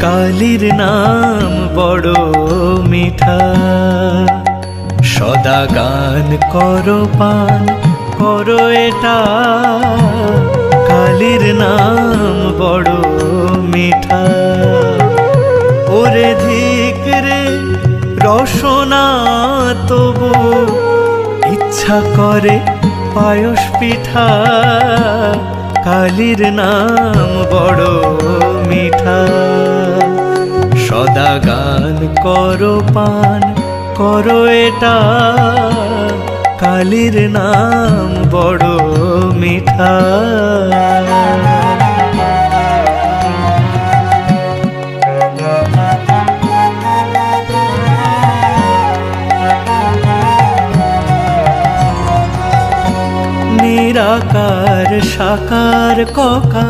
কালীর নাম বড় মিঠা। সদা গান করো পান, করো এটা। কালীর নাম বড় মিঠা। ওরে ধিক রে, রসনা তবু ইচ্ছা করে পায়স পিঠা। কালীর নাম বড় মিঠা। সদা গান করো পান করো এটা। কালীর নাম বড় মিঠা। নিরাকার সাকার ককা